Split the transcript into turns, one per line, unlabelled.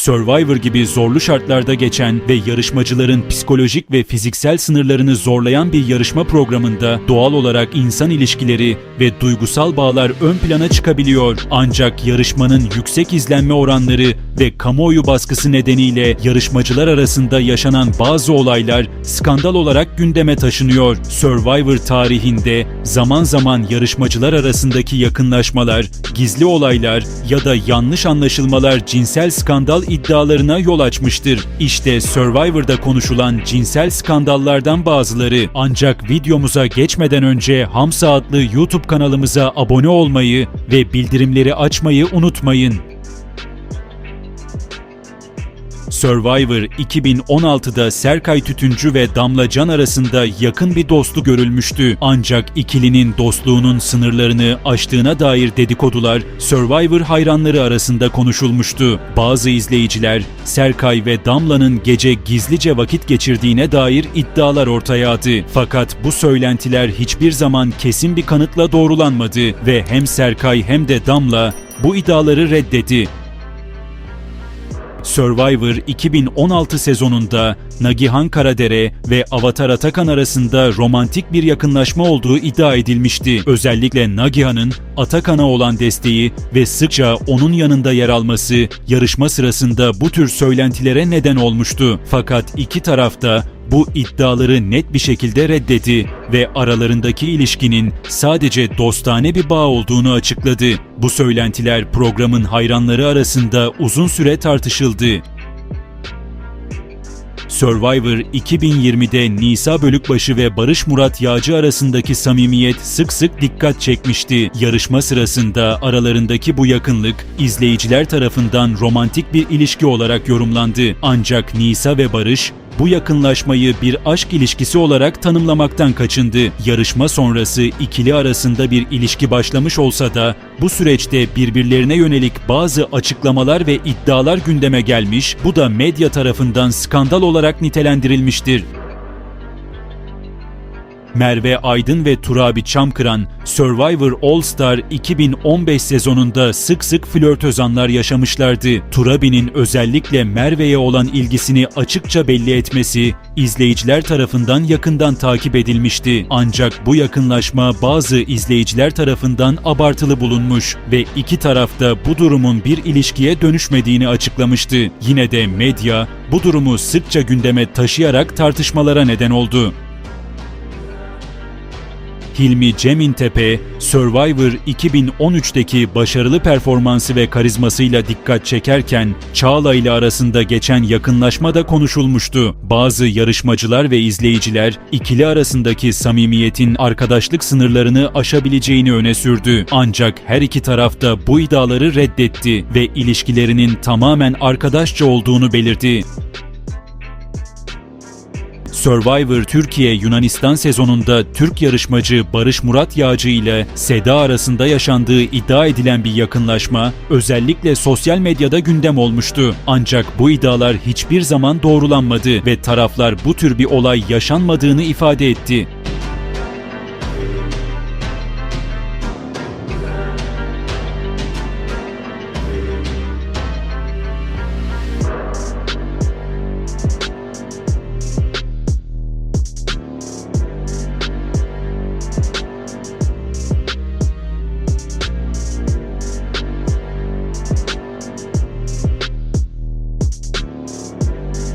Survivor gibi zorlu şartlarda geçen ve yarışmacıların psikolojik ve fiziksel sınırlarını zorlayan bir yarışma programında doğal olarak insan ilişkileri ve duygusal bağlar ön plana çıkabiliyor. Ancak yarışmanın yüksek izlenme oranları ve kamuoyu baskısı nedeniyle yarışmacılar arasında yaşanan bazı olaylar skandal olarak gündeme taşınıyor. Survivor tarihinde zaman zaman yarışmacılar arasındaki yakınlaşmalar, gizli olaylar ya da yanlış anlaşılmalar cinsel skandal iddialarına yol açmıştır. İşte Survivor'da konuşulan cinsel skandallardan bazıları. Ancak videomuza geçmeden önce Hamsa adlı YouTube kanalımıza abone olmayı ve bildirimleri açmayı unutmayın. Survivor 2016'da Serkay Tütüncü ve Damla Can arasında yakın bir dostluk görülmüştü. Ancak ikilinin dostluğunun sınırlarını aştığına dair dedikodular Survivor hayranları arasında konuşulmuştu. Bazı izleyiciler Serkay ve Damla'nın gece gizlice vakit geçirdiğine dair iddialar ortaya attı. Fakat bu söylentiler hiçbir zaman kesin bir kanıtla doğrulanmadı ve hem Serkay hem de Damla bu iddiaları reddetti. Survivor 2016 sezonunda Nagihan Karadere ve Avatar Atakan arasında romantik bir yakınlaşma olduğu iddia edilmişti. Özellikle Nagihan'ın Atakan'a olan desteği ve sıkça onun yanında yer alması yarışma sırasında bu tür söylentilere neden olmuştu. Fakat iki tarafta bu iddiaları net bir şekilde reddetti ve aralarındaki ilişkinin sadece dostane bir bağ olduğunu açıkladı. Bu söylentiler programın hayranları arasında uzun süre tartışıldı. Survivor 2020'de Nisa Bölükbaşı ve Barış Murat Yağcı arasındaki samimiyet sık sık dikkat çekmişti. Yarışma sırasında aralarındaki bu yakınlık izleyiciler tarafından romantik bir ilişki olarak yorumlandı. Ancak Nisa ve Barış bu yakınlaşmayı bir aşk ilişkisi olarak tanımlamaktan kaçındı. Yarışma sonrası ikili arasında bir ilişki başlamış olsa da bu süreçte birbirlerine yönelik bazı açıklamalar ve iddialar gündeme gelmiş, bu da medya tarafından skandal olarak nitelendirilmiştir. Merve Aydın ve Turabi Çamkıran, Survivor All Star 2015 sezonunda sık sık flörtöz anlar yaşamışlardı. Turabi'nin özellikle Merve'ye olan ilgisini açıkça belli etmesi, izleyiciler tarafından yakından takip edilmişti. Ancak bu yakınlaşma bazı izleyiciler tarafından abartılı bulunmuş ve iki tarafta bu durumun bir ilişkiye dönüşmediğini açıklamıştı. Yine de medya bu durumu sıkça gündeme taşıyarak tartışmalara neden oldu. Hilmi Cemintepe, Survivor 2013'teki başarılı performansı ve karizmasıyla dikkat çekerken Çağla ile arasında geçen yakınlaşma da konuşulmuştu. Bazı yarışmacılar ve izleyiciler ikili arasındaki samimiyetin arkadaşlık sınırlarını aşabileceğini öne sürdü. Ancak her iki taraf da bu iddiaları reddetti ve ilişkilerinin tamamen arkadaşça olduğunu belirtti. Survivor Türkiye Yunanistan sezonunda Türk yarışmacı Barış Murat Yağcı ile Seda arasında yaşandığı iddia edilen bir yakınlaşma özellikle sosyal medyada gündem olmuştu. Ancak bu iddialar hiçbir zaman doğrulanmadı ve taraflar bu tür bir olay yaşanmadığını ifade etti.